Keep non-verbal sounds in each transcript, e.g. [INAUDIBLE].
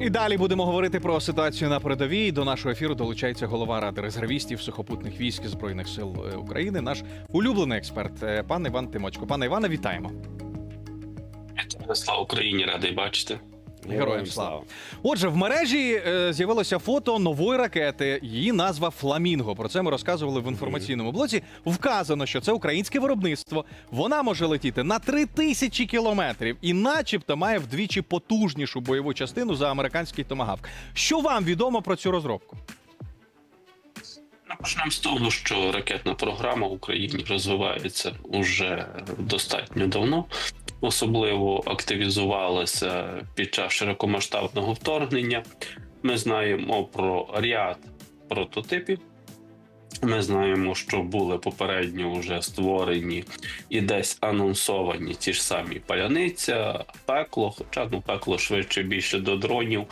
І далі будемо говорити про ситуацію на передовій. До нашого ефіру долучається голова ради резервістів сухопутних військ збройних сил е, України. Наш улюблений експерт, е, пан Іван Тимочко. Пане Іване, вітаємо. Слава Україні, радий бачити. Героям слава. Отже, в мережі е, з'явилося фото нової ракети. Її назва Фламінго. Про це ми розказували в інформаційному блоці. Вказано, що це українське виробництво. Вона може летіти на три тисячі кілометрів і, начебто, має вдвічі потужнішу бойову частину за американський томагавк. Що вам відомо про цю розробку? Почнемо з того, що ракетна програма в Україні розвивається уже достатньо давно. Особливо активізувалася під час широкомасштабного вторгнення. Ми знаємо про ряд прототипів. Ми знаємо, що були попередньо вже створені і десь анонсовані ті ж самі паляниця, пекло, хоча ну пекло швидше більше до дронів.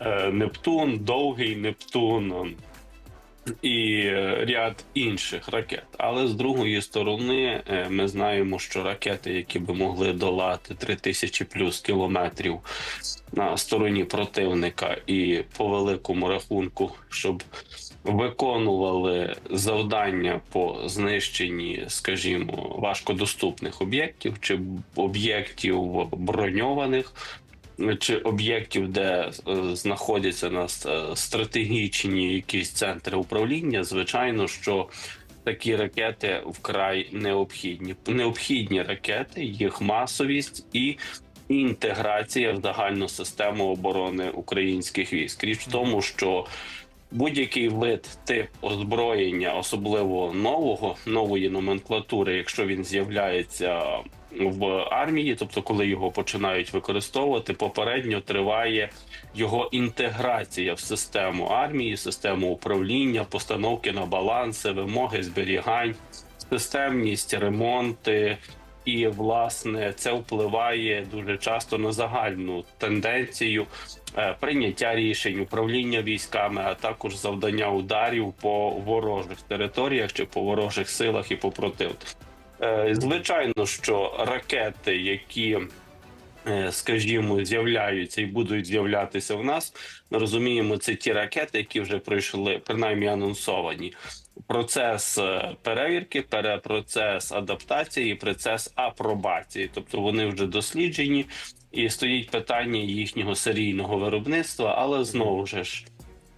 Е, Нептун, довгий Нептун, і е, ряд інших ракет. Але з другої сторони, е, ми знаємо, що ракети, які би могли долати 3000 плюс кілометрів на стороні противника, і по великому рахунку, щоб виконували завдання по знищенні, скажімо, важкодоступних об'єктів чи об'єктів броньованих чи об'єктів, де е, знаходяться на стратегічні якісь центри управління, звичайно, що такі ракети вкрай необхідні. Необхідні ракети, їх масовість і інтеграція в загальну систему оборони українських військ. Річ в тому, що Будь-який вид тип озброєння, особливо нового нової номенклатури, якщо він з'являється в армії, тобто коли його починають використовувати, попередньо триває його інтеграція в систему армії, систему управління, постановки на баланси, вимоги зберігань, системність, ремонти. І власне це впливає дуже часто на загальну тенденцію е, прийняття рішень, управління військами, а також завдання ударів по ворожих територіях чи по ворожих силах і по противнику. Е, Звичайно, що ракети, які, е, скажімо, з'являються і будуть з'являтися в нас, ми розуміємо, це ті ракети, які вже пройшли, принаймні анонсовані. Процес е, перевірки, перепроцес адаптації, процес апробації, тобто вони вже досліджені, і стоїть питання їхнього серійного виробництва, але знову ж.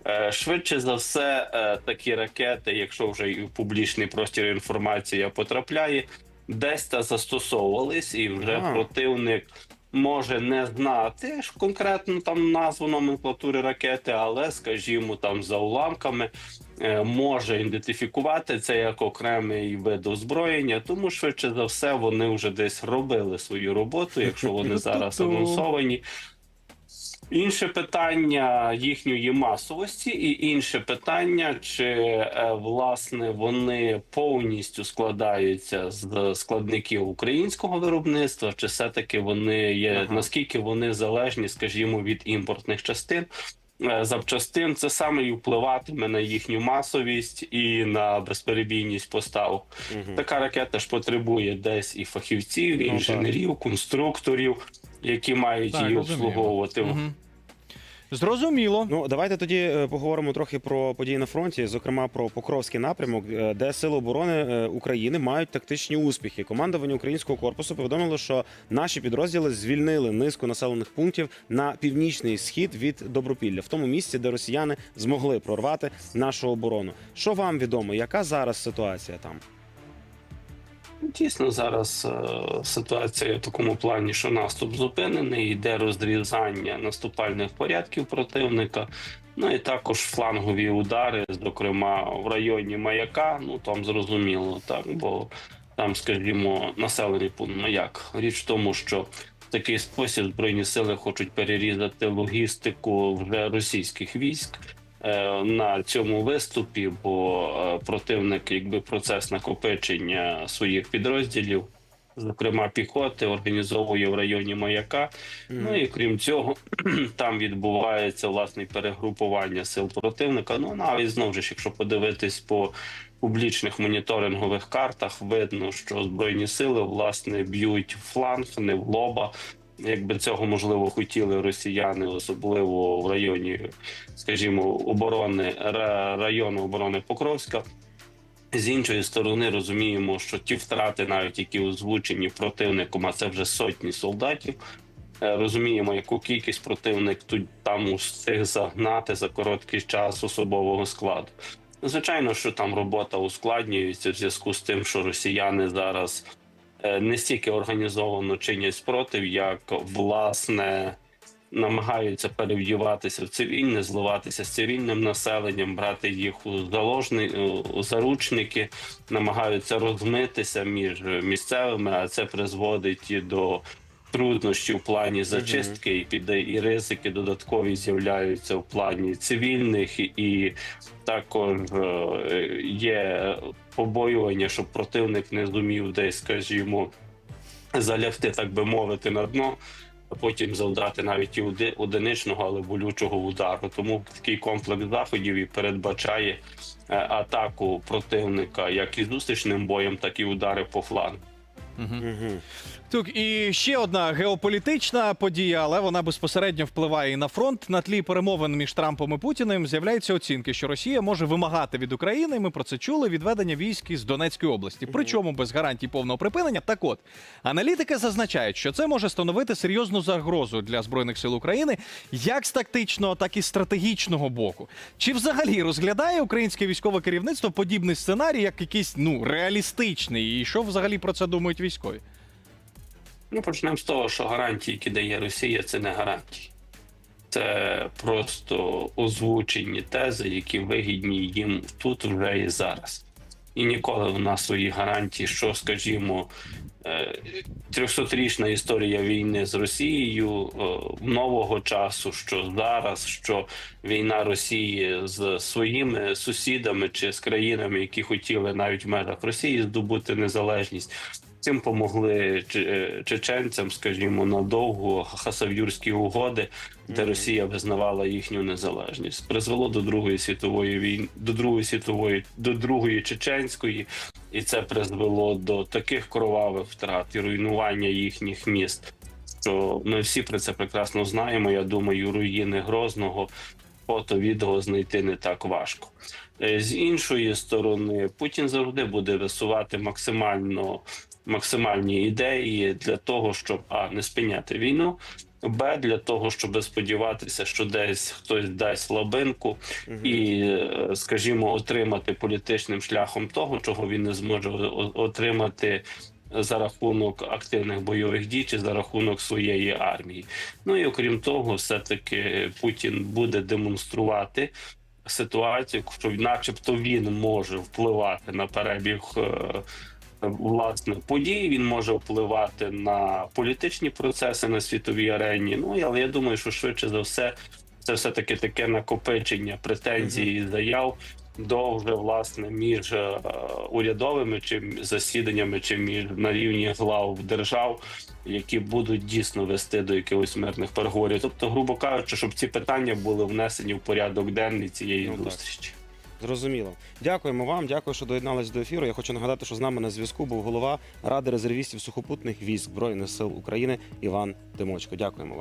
Е, Швидше за все, е, такі ракети, якщо вже і в публічний простір інформація потрапляє, десь та застосовувались, і вже Ага. противник може не знати ж конкретно там назву номенклатури ракети, але, скажімо, там за уламками може ідентифікувати це як окремий вид озброєння. Тому швидше за все вони вже десь робили свою роботу, якщо [LAUGHS] вони зараз анонсовані. Інше питання їхньої масовості, і інше питання, чи е, власне вони повністю складаються з складників українського виробництва, чи все-таки вони є Ага. наскільки вони залежні, скажімо, від імпортних частин. Е, Запчастин це саме і впливатиме на їхню масовість і на безперебійність поставок. Угу. Така ракета ж потребує десь і фахівців, і Ну, інженерів, конструкторів, які мають Так, її розумію. обслуговувати. Мгм. Зрозуміло. Ну, давайте тоді е, поговоримо трохи про події на фронті, зокрема про Покровський напрямок, е, де сили оборони е, України мають тактичні успіхи. Командування українського корпусу повідомило, що наші підрозділи звільнили низку населених пунктів на північний схід від Добропілля, в тому місці, де росіяни змогли прорвати нашу оборону. Що вам відомо? Яка зараз ситуація там? Дійсно, зараз е, ситуація в такому плані, що наступ зупинений, йде розрізання наступальних порядків противника. Ну і також флангові удари, зокрема в районі маяка. Ну там зрозуміло, так бо там, скажімо, населений пункт маяк. Річ в тому, що в такий спосіб збройні сили хочуть перерізати логістику вже російських військ. Е, На цьому виступі, бо е, противник, якби процес накопичення своїх підрозділів, зокрема піхоти, організовує в районі маяка. Ну і крім цього, [CLEARS THROAT] там відбувається власне перегрупування сил противника. Ну навіть знову ж, якщо подивитись по публічних моніторингових картах, видно, що збройні сили власне б'ють в фланг, не в лоба. Якби цього можливо хотіли росіяни, особливо в районі, скажімо, оборони району оборони Покровська. З іншої сторони розуміємо, що ті втрати, навіть які озвучені противником, а це вже сотні солдатів. е, Розуміємо, яку кількість противник тут там встиг загнати за короткий час особового складу. Звичайно, що там робота ускладнюється в зв'язку з тим, що росіяни зараз не стільки організовано чинять спротив, як власне намагаються перевдіватися в цивільне, зливатися з цивільним населенням, брати їх у заложні у заручники, намагаються розмитися між місцевими, а це призводить і до труднощів в плані зачистки, і піде і ризики додаткові з'являються в плані цивільних, і- також е, є побоювання, щоб противник не зумів десь, скажімо, залягти, так би мовити, на дно. А потім завдати навіть і оди- одиничного, але болючого удару. Тому такий комплекс заходів і передбачає е, атаку противника як і зустрічним боєм, так і удари по флангу. Угу. Так, і ще одна геополітична подія, але вона безпосередньо впливає і на фронт. На тлі перемовин між Трампом і Путіним з'являються оцінки, що Росія може вимагати від України. Ми про це чули відведення військ із Донецької області. Причому без гарантій повного припинення. Так от аналітики зазначають, що це може становити серйозну загрозу для збройних сил України, як з тактичного, так і стратегічного боку. Чи взагалі розглядає українське військове керівництво подібний сценарій як якийсь ну реалістичний? І що взагалі про це думають військові? Ну, почнемо з того, що гарантії, які дає Росія, це не гарантії. Це просто озвучені тези, які вигідні їм тут вже і зараз. І ніколи в нас свої гарантії, що, скажімо, е, 300-річна історія війни з Росією е, нового часу, що зараз, що війна Росії з своїми сусідами чи з країнами, які хотіли навіть в межах Росії здобути незалежність. Цим помогли е, чеченцям, скажімо, надовго хасавюрські угоди, де Росія визнавала їхню незалежність. Призвело до Другої світової війни, до Другої світової, до Другої чеченської, і це призвело до таких кровавих втрат і руйнування їхніх міст. Що ми всі про це прекрасно знаємо. Я думаю, руїни Грозного фото відео знайти не так важко. Е, З іншої сторони, Путін завжди буде висувати максимально максимальні ідеї для того, щоб а не спиняти війну. Б для того, щоб сподіватися, що десь хтось дасть слабинку і, е, скажімо, отримати політичним шляхом того, чого він не зможе отримати за рахунок активних бойових дій чи за рахунок своєї армії. Ну і окрім того, все-таки Путін буде демонструвати ситуацію, що, начебто, він може впливати на перебіг. е, Власне, подій він може впливати на політичні процеси на світовій арені. Ну але я думаю, що швидше за все це все таки таке накопичення претензій і заяв до вже власне між е, урядовими чи засіданнями, чи між на рівні глав держав, які будуть дійсно вести до якихось мирних переговорів. Тобто, грубо кажучи, щоб ці питання були внесені в порядок денний цієї Ну, так. зустрічі. Зрозуміло. Дякуємо вам. Дякую, що доєднались до ефіру. Я хочу нагадати, що з нами на зв'язку був голова Ради резервістів сухопутних військ Збройних сил України Іван Тимочко. Дякуємо вам.